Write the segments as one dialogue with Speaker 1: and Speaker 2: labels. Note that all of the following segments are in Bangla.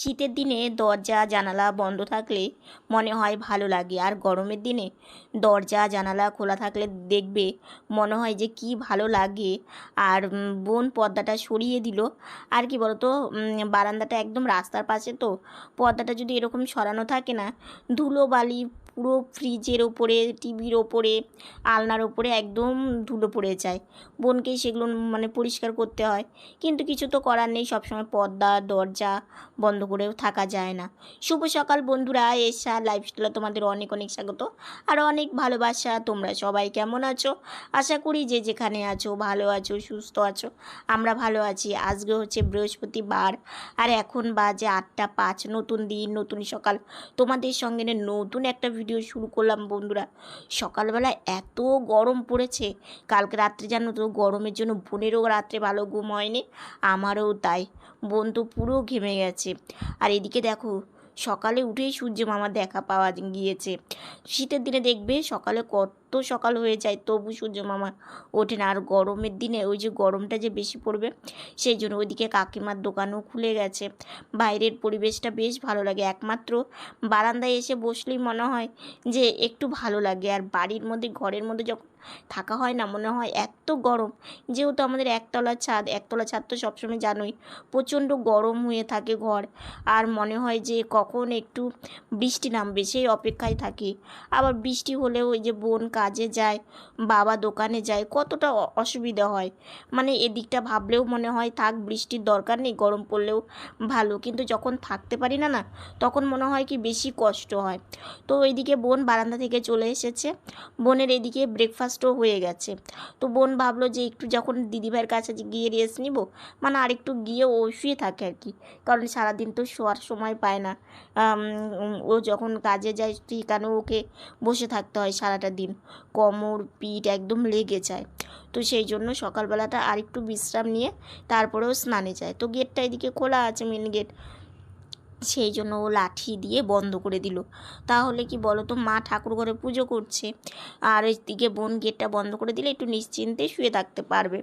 Speaker 1: শীতের দিনে দরজা, জানালা বন্ধ থাকলে মনে হয় ভালো লাগে। আর গরমের দিনে দরজা, জানালা খোলা থাকলে দেখবে মনে হয় যে কি ভালো লাগে। আর বোন পর্দাটা সরিয়ে দিল। আর কি বলতো বারান্দাটা একদম রাস্তার পাশে তো। পর্দাটা যদি এরকম সরানো থাকে না ধুলো বালি পুরো ফ্রিজের ওপরে, টিভির ওপরে, আলনার ওপরে একদম ধুলো পড়ে যায়। বোনকেই সেগুলো মানে পরিষ্কার করতে হয়। কিন্তু কিছু তো করার নেই। সবসময় পর্দা, দরজা বন্ধ করেও থাকা যায় না। শুভ সকাল বন্ধুরা এসা লাইফস্টাইলে তোমাদের অনেক অনেক স্বাগত আর অনেক ভালোবাসা। তোমরা সবাই কেমন আছো? আশা করি যে যেখানে আছো, ভালো আছো, সুস্থ আছো, আমরা ভালো আছি। আজকে হচ্ছে বৃহস্পতিবার আর এখন বাজে আটটা পাঁচ। নতুন দিন, নতুন সকাল। তোমাদের সঙ্গে নতুন একটা ভিডিও শুরু করলাম বন্ধুরা। সকালবেলা এত গরম পড়েছে। কালকে রাত্রে জানো তো, গরমের জন্য বোনেরও রাত্রে ভালো ঘুম হয়নি, আমারও তাই। বোন তো পুরো ঘেমে গেছে। আর এদিকে দেখো, সকালে উঠেই সূর্য মামা দেখা পাওয়া গিয়েছে। শীতের দিনে দেখবে সকালে কত সকাল হয়ে যায়, তবু সূর্য মামা ওঠে না। আর গরমের দিনে ওই যে গরমটা যে বেশি পড়বে, সেই জন্য ওইদিকে কাকিমার দোকানও খুলে গেছে। বাইরের পরিবেশটা বেশ ভালো লাগে। একমাত্র বারান্দায় এসে বসলেই মনে হয় যে একটু ভালো লাগে। আর বাড়ির মধ্যে, ঘরের মধ্যে যখন থাকা হয় না, মনে হয় এত গরম। যেহেতু আমাদের একতলা ছাদ একতলা ছাদ তো সবসময় জানোই, প্রচণ্ড গরম হয়ে থাকে ঘর। আর মনে হয় যে কখন একটু বৃষ্টি নামবে, সেই অপেক্ষায় থাকি। আবার বৃষ্টি হলেও ওই যে বোন কাজে যায়, বাবা দোকানে যায়, কতটা অসুবিধা হয়। মানে এদিকটা ভাবলেও মনে হয়, থাক, বৃষ্টির দরকার নেই, গরম পড়লেও ভালো। কিন্তু যখন থাকতে পারি না না, তখন মনে হয় কি বেশি কষ্ট হয়। তো ওইদিকে বোন বারান্দা থেকে চলে এসেছে। বোনের এদিকে ব্রেকফাস্টও হয়ে গেছে। তো বোন ভাবলো যে একটু যখন দিদিভাইয়ের কাছে গিয়ে রেস্ট নিব মানে আরেকটু গিয়ে ও শুয়ে থাকে আর কি। কারণ সারাদিন তো শোয়ার সময় পায় না। ও যখন কাজে যায় ঠিকানো ওকে বসে থাকতে হয় সারাটা দিন। কোমর, পিঠ একদম লেগে যায়। তো সেই জন্য সকালবেলাটা আরেকটু বিশ্রাম নিয়ে তারপরেও স্নানে যায়। তো গেটটা এদিকে খোলা আছে মেন গেট সেই জন্য ও লাঠি দিয়ে বন্ধ করে দিল। তাহলে কি বলো তো মা ঠাকুর ঘরে পুজো করছে। আর এদিকে বোন গেটটা বন্ধ করে দিলে একটু নিশ্চিন্তে শুয়ে থাকতে পারবে।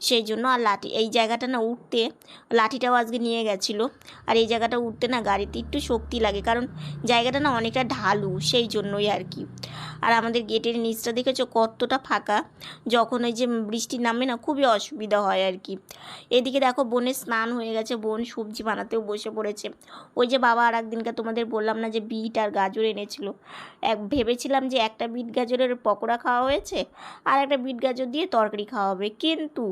Speaker 1: সেই জন্য আর লাঠি, এই জায়গাটা না উঠতে, লাঠিটাও আজকে নিয়ে গেছিল। আর এই জায়গাটা উঠতে না গাড়িতে একটু শক্তি লাগে, কারণ জায়গাটা না অনেকটা ঢালু, সেই জন্যই আর কি। আর আমাদের গেটের নিচটা দেখেছ কতটা ফাঁকা? যখন ওই যে বৃষ্টি নামে না খুবই অসুবিধা হয় আর কি। এদিকে দেখো বোনের স্নান হয়ে গেছে, বোন সবজি বানাতেও বসে পড়েছে। ওই যে বাবা আর একদিনকে তোমাদের বললাম না যে বিট আর গাজর এনেছিল। এক ভেবেছিলাম যে একটা বিট গাজরের পকোড়া খাওয়া হয়েছে আর একটা বিট গাজর দিয়ে তরকারি খাওয়া হবে। কিন্তু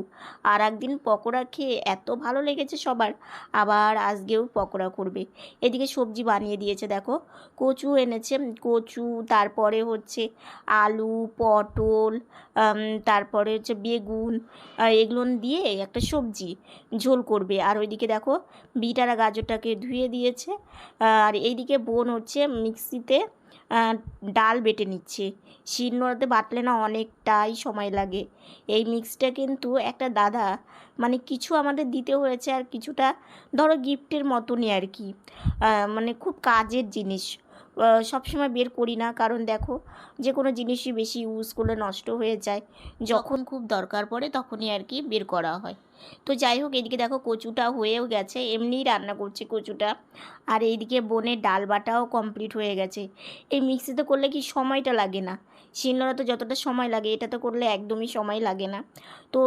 Speaker 1: আর একদিন পকোড়া খেয়ে এত ভালো লেগেছে সবার, আবার আজকেও পকোড়া করবে। এদিকে সবজি বানিয়ে দিয়েছে, দেখো। কচু এনেছে, কচু, তারপরে হচ্ছে আলু, পটল তারপরে হচ্ছে বেগুন এগুলো দিয়ে একটা সবজি ঝোল করবে। আর ওইদিকে দেখো বিট আর গাজরটাকে ধুয়ে দিয়েছে। আর এইদিকে বোন হচ্ছে মিক্সিতে ডাল বেটে নিচ্ছে। শিলনোড়াতে বাটলে না অনেকটাই সময় লাগে। এই মিক্সটা কিন্তু একটা দাদা মানে কিছু আমাদের দিতে হয়েছে আর কিছুটা ধরো গিফটের মতনই আর কি। মানে খুব কাজের জিনিস। সবসময় বের করি না। কারণ দেখো যে কোনো জিনিসই বেশি ইউজ করলে নষ্ট হয়ে যায়। যখন খুব দরকার পড়ে তখনই আর কি বের করা হয়। তো যাই হোক, এদিকে দেখো কচুটা হয়েও গেছে। এমনিই রান্না করছে কচুটা। আর এইদিকে বনে ডাল বাটাও কমপ্লিট হয়ে গেছে। এই মিক্সিতে করলে কি সময়টা লাগে না? শিলনোড়াতে যতটা সময় লাগে, এটা তো করলে একদমই সময় লাগে না। তো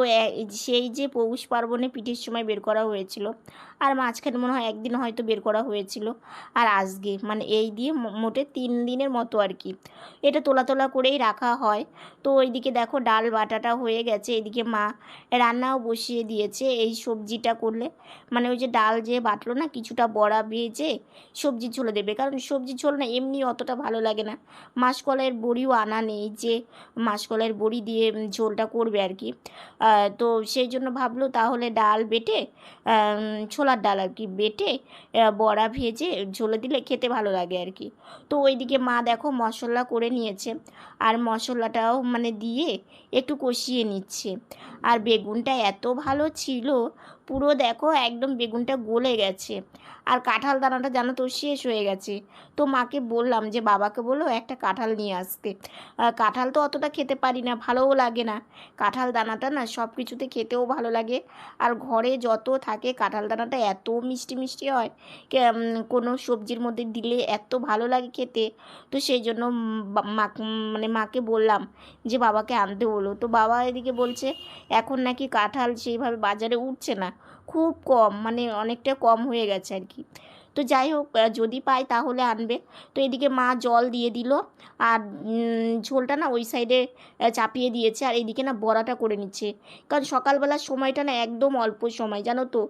Speaker 1: সেই যে পৌষ পার্বণে পিঠের সময় বের করা হয়েছিল, আর মাঝখানে মনে হয় একদিন হয়তো বের করা হয়েছিল, আর আজকে মানে এই দিয়ে মোটে তিন দিনের মতো আর কি। এটা তোলা তোলা করেই রাখা হয়। তো ওইদিকে দেখো ডাল বাটাটা হয়ে গেছে, এদিকে মা রান্নাও বসিয়ে দিয়েছে এই সবজিটা করলে। মানে ওই যে ডাল যে বাটলো না, কিছুটা বড়া ভেজে সবজি ঝোলে দেবে, কারণ সবজি ঝোল না এমনি অতটা ভালো লাগে না। মাসকলাইয়ের বড়িও আনা নেই। যে মাসকলাইয়ের বড়ি দিয়ে ঝোলটা করবে আর কি। তো সেই জন্য ভাবলো তাহলে ডাল বেটে ছোলার ডাল আর কি বেটে বড়া ভেজে ঝোলে দিলে খেতে ভালো লাগে আর কি। তো ওইদিকে মা দেখো মশলা করে নিয়েছে আর মশলাটাও মানে দিয়ে একটু কষিয়ে নিচ্ছে। আর বেগুনটা এত ভালো ছিল পুরো দেখো একদম বেগুনটা গলে গেছে। আর কাঁঠাল দানাটা জানো তো শেষ হয়ে গেছে। তো মাকে বললাম যে, বাবাকে বলো একটা কাঁঠাল নিয়ে আসতে। কাঁঠাল তো অতটা খেতে পারি না, ভালোও লাগে না। কাঁঠাল দানাটা না সব কিছুতে খেতেও ভালো লাগে। আর ঘরে যত থাকে, কাঁঠাল দানাটা এত মিষ্টি মিষ্টি হয় কোনো সবজির মধ্যে দিলে এত ভালো লাগে খেতে। তো সেই জন্য মা মানে মাকে বললাম যে, বাবাকে আনতে বলো। তো বাবা এদিকে বলছে, এখন নাকি কাঁঠাল সেইভাবে বাজারে উঠছে না। খুব কম মানে অনেকটা কম হয়ে গেছে আর কি। তো যাই হোক যদি পাই তাহলে আনবে। তো এদিকে মা জল দিয়ে দিল, আর ঝোলটা না ওই সাইডে চাপিয়ে দিয়েছে, আর এদিকে না বড়াটা করে নিচ্ছে। কারণ সকালবেলার সময়টা না একদম অল্প সময়, জানো তো?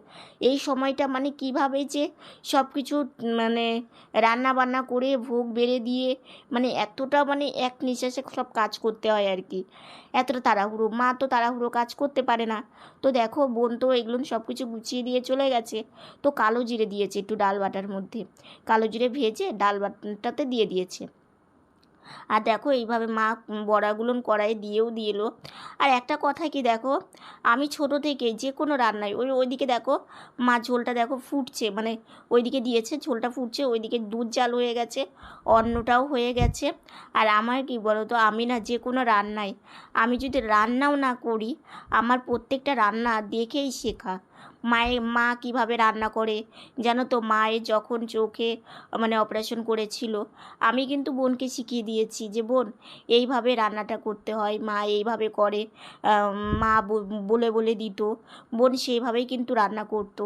Speaker 1: এই সময়টা মানে কীভাবে যে সব কিছু মানে রান্না বান্না করে ভোগ বেড়ে দিয়ে মানে এতটা মানে এক নিঃশ্বাসে সব কাজ করতে হয় আর কি। এতটা তাড়াহুড়ো। মা তো তাড়াহুড়ো কাজ করতে পারে না। তো দেখো, বোন তো এগুলো সব কিছু গুছিয়ে দিয়ে চলে গেছে। তো কালো জিরে দিয়েছে, একটু ডাল বাটার মধ্যে। কালো জিরে ভেজে ডাল বাটাতে দিয়ে দিয়েছে। আর দেখো এইভাবে মা বড়াগুলো কড়াই দিয়েও দিয়েলো আর একটা কথা কি দেখো, আমি ছোট থেকে যে কোনো রান্নায় ওই ওইদিকে দেখো, মা ঝোলটা দেখো ফুটছে মানে ওইদিকে দিয়েছে, ঝোলটা ফুটছে, ওইদিকে দুধ জাল হয়ে গেছে, অন্নটাও হয়ে গেছে। আর আমার কি বলো তো আমি না যে কোনো রান্নায়, আমি যদি রান্নাও না করি, আমার প্রত্যেকটা রান্না দেখেই শেখা। মায়ের মা কীভাবে রান্না করে? জানো তো, মায়ের যখন চোখে মানে অপারেশন করেছিল, আমি কিন্তু বোনকে শিখিয়ে দিয়েছি যে, বোন, এইভাবে রান্নাটা করতে হয়, মা এইভাবে করে। মা বলে বলে দিত। বোন সেইভাবেই কিন্তু রান্না করতো।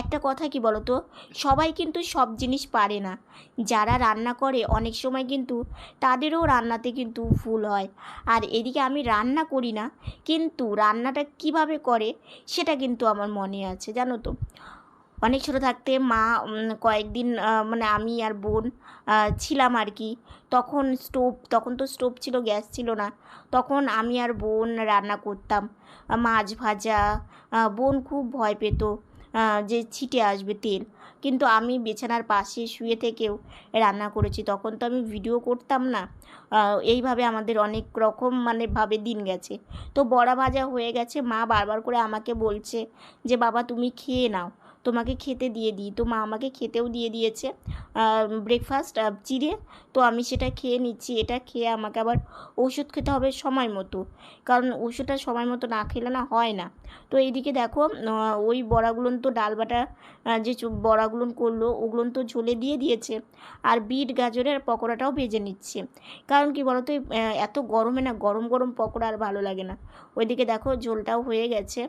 Speaker 1: একটা কথা কি বলো তো সবাই কিন্তু সব জিনিস পারে না। যারা রান্না করে, অনেক সময় কিন্তু তাদেরও রান্নাতে কিন্তু ভুল হয়। আর এদিকে আমি রান্না করি না, কিন্তু রান্নাটা কীভাবে করে, সেটা কিন্তু আমার মনে আছে, জানো তো? অনেক ছোটো থাকতে মা কয়েকদিন মানে আমি আর বোন ছিলাম আর কি। তখন স্টোভ তখন তো স্টোভ ছিল গ্যাস ছিল না। তখন আমি আর বোন রান্না করতাম মাছ ভাজা বোন খুব ভয় পেত। যে ছিটে আসবে তেল। কিন্তু আমি বিছানার পাশে শুয়ে থেকেও রান্না করেছি। তখন তো আমি ভিডিও করতাম না। এইভাবে আমাদের অনেক রকম মানে ভাবে দিন গেছে। তো বড়া ভাজা হয়ে গেছে। মা বারবার করে আমাকে বলছে যে, বাবা, তুমি খেয়ে নাও। তোমাকে খেতে দিয়ে দিই। তো মা আমাকে খেতেও দিয়ে দিয়েছে। ব্রেকফাস্ট চিড়ে। তো আমি সেটা খেয়ে নিচ্ছি, এটা খেয়ে আমাকে আবার ওষুধ খেতে হবে সময় মতো। কারণ ওষুধটা সময় মতো না খেলে না হয় না। তো এইদিকে দেখো ওই বড়াগুলো তো ডাল বাটা যে চো- বড়াগুলো করল ওগুলো তো ঝোলে দিয়ে দিয়েছে। আর বিট, গাজরের পকোড়াটাও ভেজে নিচ্ছে। কারণ কি বলতো এত গরমে না, গরম গরম পকোড়া আর ভালো লাগে না। ওইদিকে দেখো, ঝোলটাও হয়ে গেছে,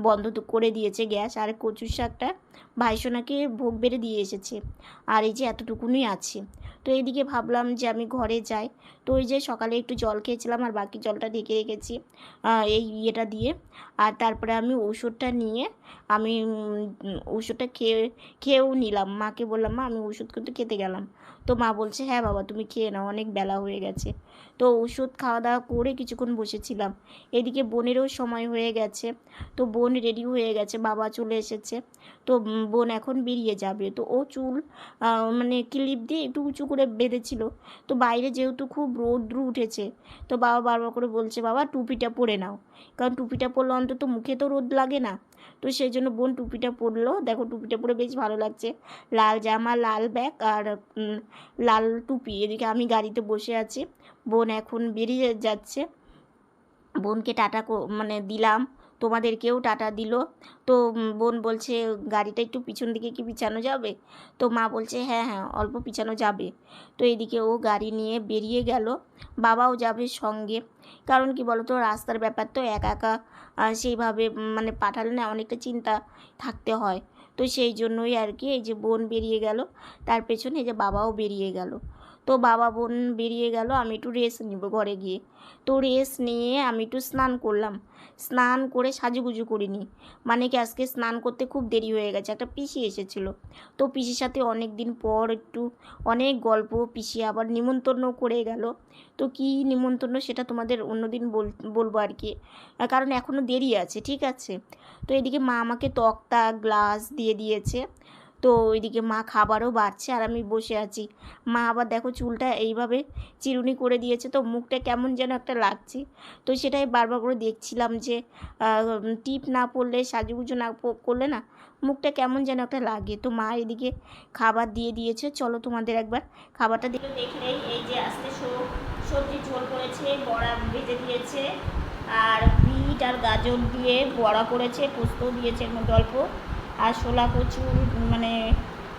Speaker 1: বন্ধ করে দিয়েছে গ্যাস। আর কচুর শাকটা ভাইসোনাকে ভোগ বেড়ে দিয়ে এসেছে। আর এই যে এতটুকুনই আছে। তো এইদিকে ভাবলাম যে আমি ঘরে যাই। তো ওই যে সকালে একটু জল খেয়েছিলাম আর বাকি জলটা ঢেকে রেখেছি এই ইয়েটা দিয়ে। আর তারপরে আমি ওষুধটা নিয়ে আমি ওষুধটা খেয়ে, খেয়েও নিলাম। মাকে বললাম, মা, আমি ওষুধ কিন্তু খেতে গেলাম। তো মা বলছে হ্যাঁ বাবা, তুমি খেয়ে নাও, অনেক বেলা হয়ে গেছে। তো ওষুধ খাওয়া দাওয়া করে কিছুক্ষণ বসেছিলাম। এদিকে বোনেরও সময় হয়ে গেছে। তো বোন রেডি হয়ে গেছে, বাবা চলে এসেছে। তো বোন এখন বেরিয়ে যাবে। তো ও চুল মানে ক্লিপ দিয়ে একটু উঁচু করে বেঁধেছিল। তো বাইরে যেহেতু খুব রৌদ্র উঠেছে, তো বাবা বারবার করে বলছে, বাবা, টুপিটা পরে নাও। কারণ টুপিটা পরলে অন্তত মুখে তো রোদ লাগে না। তো সেই জন্য বোন টুপিটা পরলো। দেখো টুপিটা পরে বেশ ভালো লাগছে। লাল জামা, লাল ব্যাগ আর লাল টুপি। এদিকে আমি গাড়িতে বসে আছি। বোন এখন বেরিয়ে যাচ্ছে। বোনকে টাটা মানে দিলাম। তোমাদেরকেও টাটা দিল। তো বোন বলছে, গাড়িটা একটু পিছন দিকে কি পিছানো যাবে? তো মা বলছে হ্যাঁ হ্যাঁ অল্প পিছানো যাবে। তো এদিকে ও গাড়ি নিয়ে বেরিয়ে গেল। বাবাও যাবে সঙ্গে। কারণ কি বলতো, রাস্তার ব্যাপার তো একা একা সেইভাবে মানে পাঠালে না অনেকটা চিন্তা থাকতে হয়। তো সেই জন্যই আর কি এই যে বোন বেরিয়ে গেল, তার পেছনে এই যে বাবাও বেরিয়ে গেল। তো বাবা বোন বেরিয়ে গেল, আমি একটু রেস্ট নিব ঘরে গিয়ে। তো রেস্ট নিয়ে আমি একটু স্নান করলাম। স্নান করে সাজুগুজু করিনি। মানে কি আজকে স্নান করতে খুব দেরি হয়ে গেছে। একটা পিসি এসেছিল। তো পিসির সাথে অনেক দিন পর একটু অনেক গল্প পিসি আবার নিমন্ত্রণ করে গেল। তো কি নিমন্ত্রণ সেটা তোমাদের অন্যদিন বল, বলব আর কি। কারণ এখনও দেরি আছে, ঠিক আছে? তো এদিকে মা আমাকে তক্তা গ্লাস দিয়ে দিয়েছে। তো ওইদিকে মা খাবারও বাড়ছে আর আমি বসে আছি। মা আবার দেখো চুলটা এইভাবে চিরুনি করে দিয়েছে তো মুখটা কেমন যেন একটা লাগছে। তো সেটাই বারবার করে দেখছিলাম যে টিপ না পরলে সাজুগুজু না করলে না মুখটা কেমন যেন একটা লাগে। তো মা এদিকে খাবার দিয়ে দিয়েছে। চলো তোমাদের একবার খাবারটা দিকে দেখলেই এই যে আজকে সবজি ঝোল করেছে, বড়া ভেজে দিয়েছে আর বিট আর গাজর দিয়ে বড়া করেছে, পোস্ত দিয়েছে এর অল্প। আর শোলা কচু মানে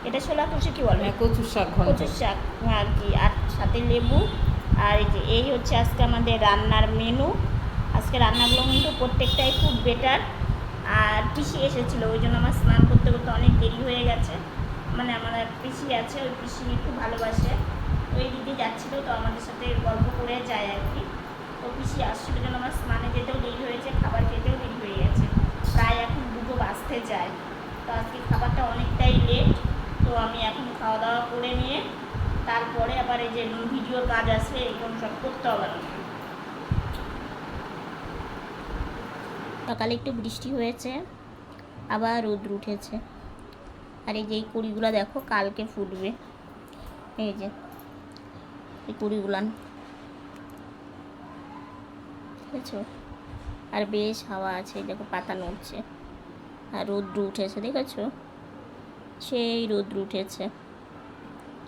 Speaker 1: এটা শোলা কচু কি বলে?
Speaker 2: হ্যাঁ, কচুর শাক
Speaker 1: কচুর শাক আর কি। আর সাথে লেবু। আর এই যে এই হচ্ছে আজকে আমাদের রান্নার মেনু আজকে রান্নাগুলো কিন্তু প্রত্যেকটাই খুব বেটার আর পিসি এসেছিল ওই জন্য আমার স্নান করতে করতে অনেক দেরি হয়ে গেছে। মানে আমার পিসি আছে ওই পিসি খুব ভালোবাসে। ওই দিদি যাচ্ছিল তো আমাদের সাথে গল্প করে যায় আর কি। তো পিসি আসছিল জন্য আমার স্নানে যেতেও দেরি হয়েছে খাবার খেতেও দেরি হয়ে গেছে। প্রায় এখন দুটো বাঁচতে যায়। তো আজকে খাবারটা অনেকটাই লেট তো আমি এখন খাওয়া দাওয়া করে নিয়ে তারপরে আবার এই যে ভিডিওর কাজ আছে, এরকম সব করতে হবে সকালে একটু বৃষ্টি হয়েছে, আবার রোদ্র উঠেছে। আর এই যে এই কুড়িগুলো দেখো, কালকে ফুটবে। এই যে, এই কুড়িগুলান দেখেছ আর বেশ হাওয়া আছে দেখো পাতা নড়ছে। আর রৌদ্র উঠেছে, দেখেছ? সেই রৌদ্র উঠেছে।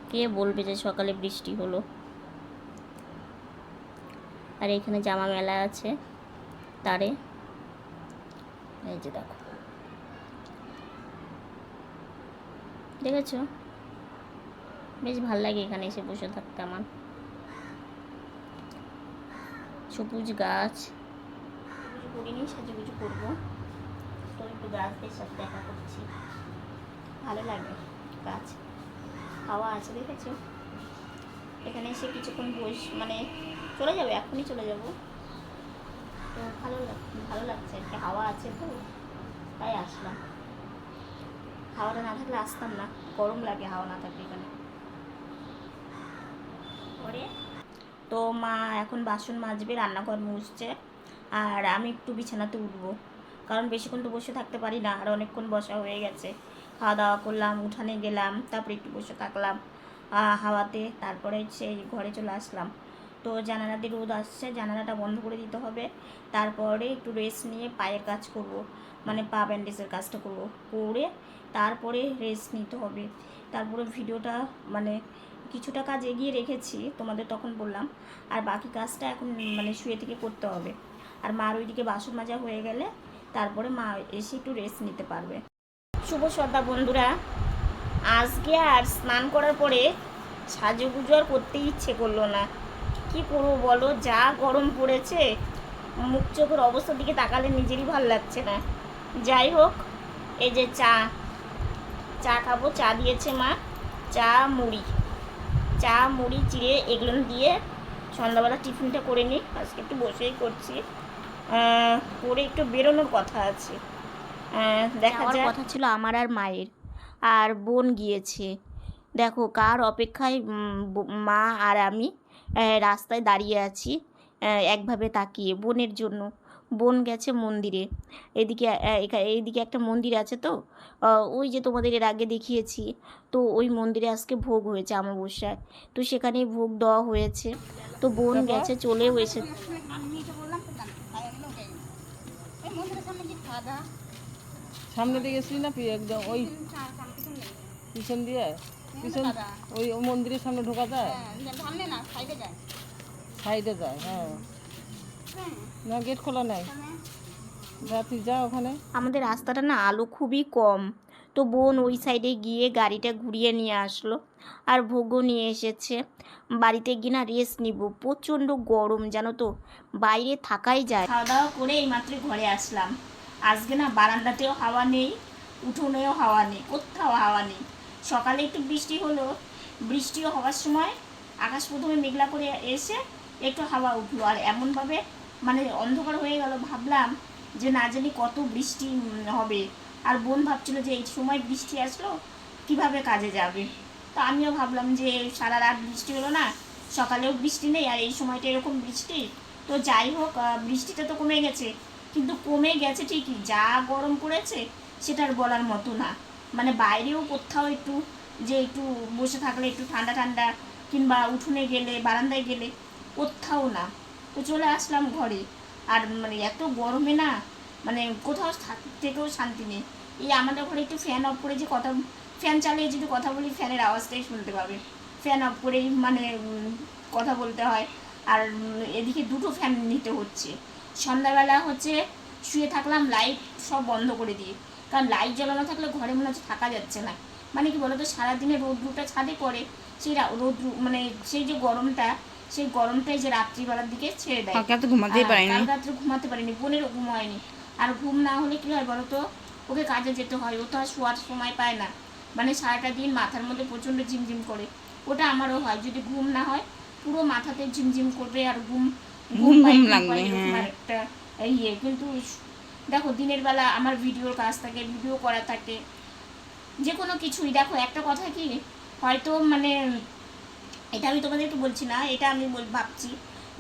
Speaker 1: কে বলবে যে সকালে বৃষ্টি হলো? আর এখানে জামা মেলা আছে, তারে। এই যে দেখো। দেখেছ? বেশ ভালো লাগে এখানে এসে বসে থাকতে আমার। সবুজ গাছ। করিনি, সাজুগুজু করব। তো একটু গাছদের সাথে দেখা করছি। ভালো লাগে গাছ। হাওয়া আছে, দেখেছ? এখানে এসে কিছুক্ষণ বস মানে চলে যাবে, এখনই চলে যাব। তো ভালো ভালো লাগছে, একটা হাওয়া আছে তো, তাই আসলাম। হাওয়াটা না থাকলে আসতাম না, গরম লাগে হাওয়া না থাকলে এখানে। পরে তো মা এখন বাসন মাজবে, রান্নাঘর মুছছে, আর আমি একটু বিছানাতে উঠবো। কারণ বেশিক্ষণ তো বসে থাকতে পারি না, আর অনেকক্ষণ বসা হয়ে গেছে। খাওয়া দাওয়া করলাম, উঠানে গেলাম, তারপরে একটু বসে থাকলাম হাওয়াতে, তারপরে সেই ঘরে চলে আসলাম। তো জানালা দিয়ে রোদ আসছে, জানালাটা বন্ধ করে দিতে হবে, তারপরে একটু রেস্ট নিয়ে পায়ের কাজ করব মানে পা ব্যান্ডেজের কাজটা করব, করে তারপরে রেস্ট নিতে হবে। তারপরে ভিডিওটা মানে কিছুটা কাজ এগিয়ে রেখেছি, তোমাদের তখন বললাম, আর বাকি কাজটা এখন মানে শুয়ে থেকে করতে হবে। আর মার ওইদিকে বাসন মাজা হয়ে গেলে তারপরে মা এসে একটু রেস্ট নিতে পারবে। শুভ শ্রদ্ধা বন্ধুরা। আজকে আর স্নান করার পরে সাজুগুজু আর করতে ইচ্ছে করল না। কি করব বলো? যা গরম পড়েছে, মুখ চোখের অবস্থার দিকে তাকালে নিজেরই ভালো লাগছে না। যাই হোক, এই যে চা চা খাব, চা দিয়েছে মা। চা, মুড়ি। চা, মুড়ি, চিড়ে, এগুলো দিয়ে সন্ধ্যাবেলা টিফিনটা করে নিই। আজকে একটু বসেই করছি। করে একটু বেরোনোর কথা আছে। দেখা যায় কথা ছিল আমার আর মায়ের। আর বোন গিয়েছে। দেখো কার অপেক্ষায় মা আর আমি রাস্তায় দাঁড়িয়ে আছি একভাবে তাকিয়ে বোনের জন্য। বোন গেছে মন্দিরে। এদিকে এইদিকে একটা মন্দির আছে তো? ওই যে তোমাদের এর আগে দেখিয়েছি। তো ওই মন্দিরে আজকে ভোগ হয়েছে অমাবস্যায়। তো সেখানেই ভোগ দেওয়া হয়েছে। তো বোন গেছে চলেও এসে
Speaker 2: সামনে দিয়ে গেছিলি না পি- একদম ওই পিছন দিয়ে। পিছন ওই মন্দিরের সামনে ঢোকা যায়? সাইডে যায়। হ্যাঁ। না গেট খোলা নাই। যা তুই যা ওখানে।
Speaker 1: আমাদের রাস্তাটা না আলো খুবই কম। তো বোন ওই সাইডে গিয়ে গাড়িটা ঘুরিয়ে নিয়ে আসলো আর ভোগও নিয়ে এসেছে। বাড়িতে গিয়ে না রেস্ট নিব। প্রচণ্ড গরম জানো তো? বাইরে থাকাই যায়। খাওয়া দাওয়া করে এইমাত্র ঘরে আসলাম। আজকে না বারান্দাতেও হাওয়া নেই, উঠোনেও হাওয়া নেই, কোথাও হাওয়া নেই। সকালে একটু বৃষ্টি হলো, বৃষ্টিও হওয়ার সময় আকাশ প্রথমে মেঘলা করে এসে একটু হাওয়া উঠল। আর এমনভাবে মানে অন্ধকার হয়ে গেল, ভাবলাম যে না জানি কত বৃষ্টি হবে। আর বোন ভাবছিল যে এই সময় বৃষ্টি আসলো, কীভাবে কাজে যাবে? তো আমিও ভাবলাম যে সারা রাত বৃষ্টি হলো না, সকালেও বৃষ্টি নেই, আর এই সময়টা এরকম বৃষ্টি। তো যাই হোক বৃষ্টিটা তো কমে গেছে। কিন্তু কমে গেছে ঠিকই, যা গরম পড়েছে সেটা আর বলার মতো না। মানে বাইরেও কোথাও একটু যে একটু বসে থাকলে একটু ঠান্ডা ঠান্ডা কিংবা উঠোনে গেলে, বারান্দায় গেলে কোথাও না। তো চলে আসলাম ঘরে। আর মানে এত গরমে না মানে কোথাও থাক- থেকেও শান্তি নেই। এই আমাদের ঘরে একটু ফ্যান অফ করে যে কথা ফ্যান চালিয়ে যদি কথা বলি ফ্যানের আওয়াজটাই শুনতে পাবে। ফ্যান অফ করেই মানে কথা বলতে হয়। আর এদিকে দুটো ফ্যান নিতে হচ্ছে। সন্ধ্যাবেলা হচ্ছে শুয়ে থাকলাম লাইট সব বন্ধ করে দিয়ে কারণ লাইট জ্বালানো থাকলে ঘরে মনে হচ্ছে থাকা যাচ্ছে না। মানে কি বলতো সারাদিনে রোদ্রুটা ছাদে পড়ে সেই রোদ্রু মানে সেই যে গরমটা সেই গরমটাই যে রাত্রিবেলার দিকে ছেড়ে দেয়।
Speaker 2: কালকে ঘুমাতেই পারিনি।
Speaker 1: রাত্রে ঘুমাতে পারিনি বোনেরও ঘুম হয়নি। আর ঘুম না হলে কি হয় বলো তো ওকে কাজে যেতে হয় ও তো আর শোয়ার সময় পায় না। মানে সারাটা দিন মাথার মধ্যে প্রচণ্ড ঝিমঝিম করে। ওটা আমারও হয় যদি ঘুম না হয় পুরো মাথাতে ঝিমঝিম করবে আর ঘুম
Speaker 2: ঘুম ঘুম লাগবে, হ্যাঁ।
Speaker 1: একটা ইয়ে কিন্তু দেখো দিনের বেলা আমার ভিডিওর কাজ থাকে ভিডিও করা থাকে যে কোনো কিছুই। দেখো একটা কথা কি হয়তো মানে এটা আমি তোমাদেরকে বলছি না এটা আমি ভাবছি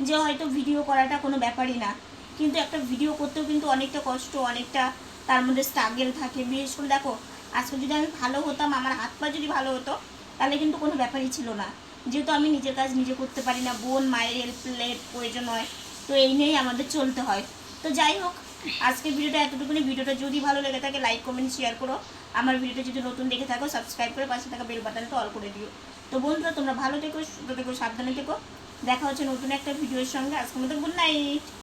Speaker 1: যে হয়তো ভিডিও করাটা কোনো ব্যাপারই না। কিন্তু একটা ভিডিও করতেও কিন্তু অনেকটা কষ্ট অনেকটা তার মধ্যে স্ট্রাগেল থাকে। বিশেষ করে দেখো আজকে যদি আমি ভালো হতাম আমার হাত পা যদি ভালো হতো তাহলে কিন্তু কোনো ব্যাপারই ছিল না। যেহেতু আমি নিজের কাজ নিজে করতে পারি না, বোন, মায়ের হেল্পের প্রয়োজন হয়, তো এই নিয়েই আমাদের চলতে হয়। তো যাই হোক, আজকের ভিডিওটা এতটুকুনি। ভিডিওটা যদি ভালো লেগে থাকে লাইক কমেন্ট শেয়ার করো। আমার ভিডিওটা যদি নতুন দেখে থাকো সাবস্ক্রাইব করে পাশে থাকা বেল বাটনটা অল করে দিও। তো বন্ধুরা, তোমরা ভালো থেকো, সুস্থ থেকো, সাবধানে থেকো। দেখা হচ্ছে নতুন একটা ভিডিওর সঙ্গে। আজকের মতো গুড নাইট